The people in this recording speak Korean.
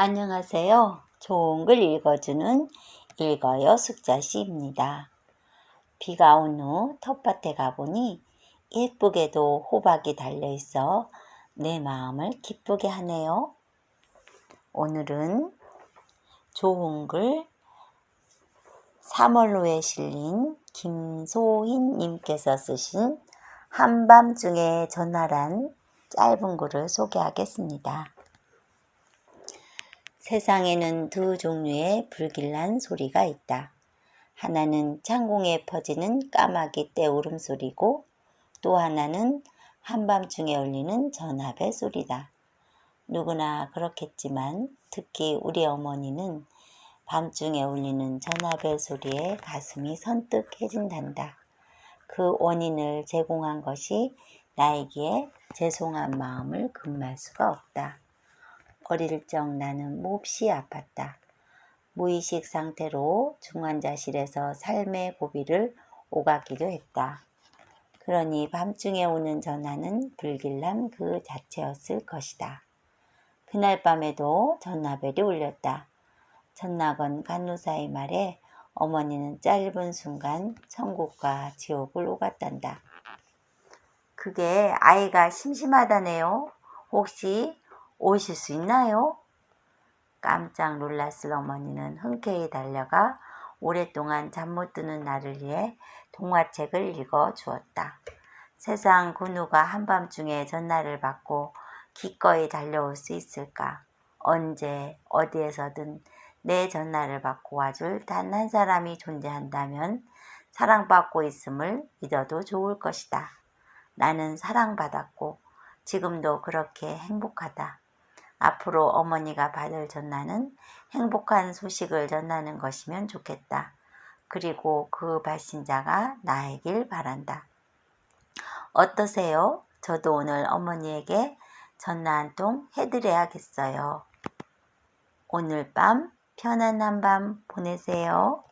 안녕하세요. 좋은 글 읽어주는 읽어요 숙자씨입니다. 비가 온 후 텃밭에 가보니 예쁘게도 호박이 달려있어 내 마음을 기쁘게 하네요. 오늘은 좋은 글 3월호에 실린 김소흰 님께서 쓰신 한밤중에 전화란 짧은 글을 소개하겠습니다. 세상에는 두 종류의 불길난 소리가 있다. 하나는 창공에 퍼지는 까마귀 떼 울음소리고 또 하나는 한밤중에 울리는 전화배 소리다. 누구나 그렇겠지만 특히 우리 어머니는 밤중에 울리는 전화벨 소리에 가슴이 선뜩해진단다. 그 원인을 제공한 것이 나에게 죄송한 마음을 금할 수가 없다. 어릴 적 나는 몹시 아팠다. 무의식 상태로 중환자실에서 삶의 고비를 오가기도 했다. 그러니 밤중에 오는 전화는 불길남 그 자체였을 것이다. 그날 밤에도 전화벨이 울렸다. 전낙원 간호사의 말에 어머니는 짧은 순간 천국과 지옥을 오갔단다. 그게 아이가 심심하다네요. 혹시 오실 수 있나요? 깜짝 놀랐을 어머니는 흔쾌히 달려가 오랫동안 잠 못 드는 나를 위해 동화책을 읽어 주었다. 세상 그 누가 한밤중에 전화를 받고 기꺼이 달려올 수 있을까? 언제 어디에서든 내 전화를 받고 와줄 단 한 사람이 존재한다면 사랑받고 있음을 믿어도 좋을 것이다. 나는 사랑받았고 지금도 그렇게 행복하다. 앞으로 어머니가 받을 전화는 행복한 소식을 전하는 것이면 좋겠다. 그리고 그 발신자가 나이길 바란다. 어떠세요? 저도 오늘 어머니에게 전화 한통 해드려야겠어요. 오늘 밤 편안한 밤 보내세요.